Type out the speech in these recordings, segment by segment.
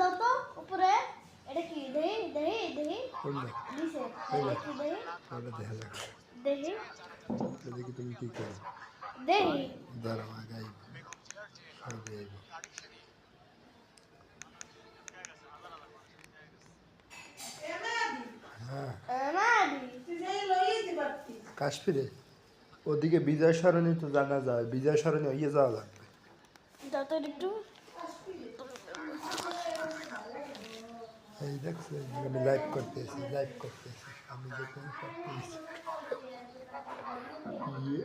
দাও তো উপরে এটা কি দেহি দেহি দেহি দিছে দেহি দেহি দেখি তুমি কি করো দেহি কাশ্মীরে ওদিকে বিজয় সরণি তো জানা যায় বিজয় সরণি ইয়ে যাওয়া লাগবে যত একটু এই দেখছে আমি লাইভ করতেছি লাইভ করতেছি আমি যখন করতেছি গিয়ে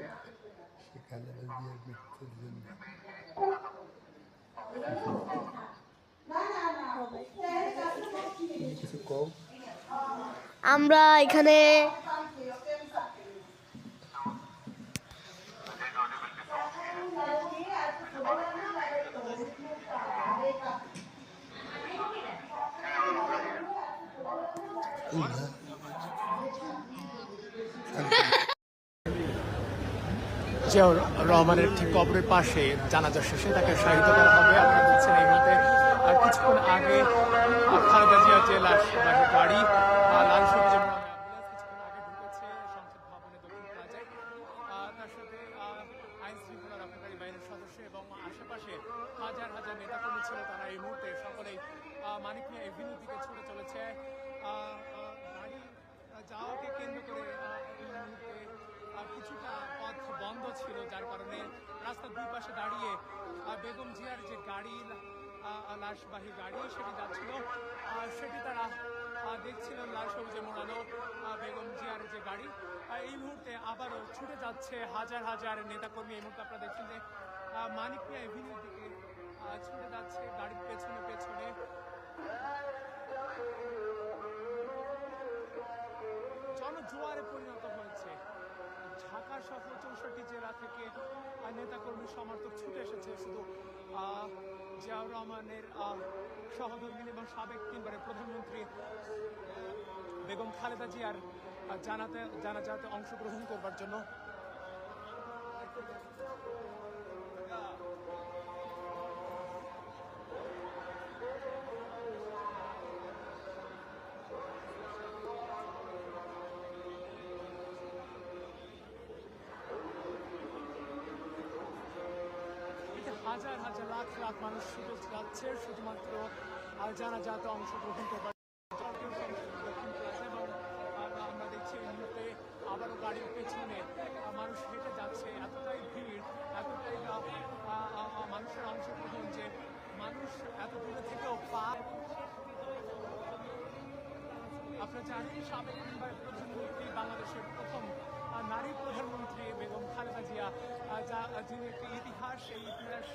কিছু আমরা এখানে জিয়াউর রহমানের ঠিক কবরের পাশে জানাজা শেষে তাকে সাহিত্য করা হবে। আপনারা দেখছেন এই মুহূর্তে আর কিছুক্ষণ আগে খালেদা জিয়ার যে লাশ গাড়ি লাল সবুজ হাজার হাজার এই মুহূর্তে মানিক এভিনিউ দিকে ছুটে চলেছে। যাওয়াকে কেন্দ্র করে কিছুটা পথ বন্ধ ছিল, যার কারণে রাস্তার দুই পাশে দাঁড়িয়ে বেগম জিয়ার যে গাড়ি লাশবাহী গাড়ি সেটি যাচ্ছিল সেটি তারা দেখছিলেন লাল সবুজে মোড়ানো বেগম জিয়ার যে গাড়ি। এই মুহূর্তে আবারও ছুটে যাচ্ছে হাজার হাজার নেতাকর্মী। এই মুহূর্তে আপনারা দেখছেন যে মানিক মিয়া এভিনিউর দিকে ছুটে যাচ্ছে গাড়ির পেছনে পেছনে। জনজোয়ারে পরিণত হয়েছে। ঢাকা সহ চৌষট্টি জেলা থেকে নেতাকর্মী, সমর্থক ছুটে এসেছে শুধু জিয়াউর রহমানের সহধর্মিনী এবং সাবেক তিনবারের প্রধানমন্ত্রী বেগম খালেদা জিয়ার জানাতে জানাজাতে অংশগ্রহণ করবার জন্য। হাজার হাজার লাখ লাখ মানুষ শুধু যাচ্ছে শুধুমাত্র আহ, জানাজাতে অংশগ্রহণ করবার আমরা দেখছি এই মুহূর্তে আবারও গাড়ির পেছনে মানুষ হেঁটে যাচ্ছে। এতটাই ভিড় এতটাই মানুষের অংশগ্রহণ যে মানুষ এত দূরে থেকেও পা আপনারা জানেন সাবেক প্রধানমন্ত্রী বাংলাদেশের প্রথম নারী প্রধানমন্ত্রী বেগম খালেদা জিয়া যা যিনি একটি ইতিহাস সেই ইতিহাস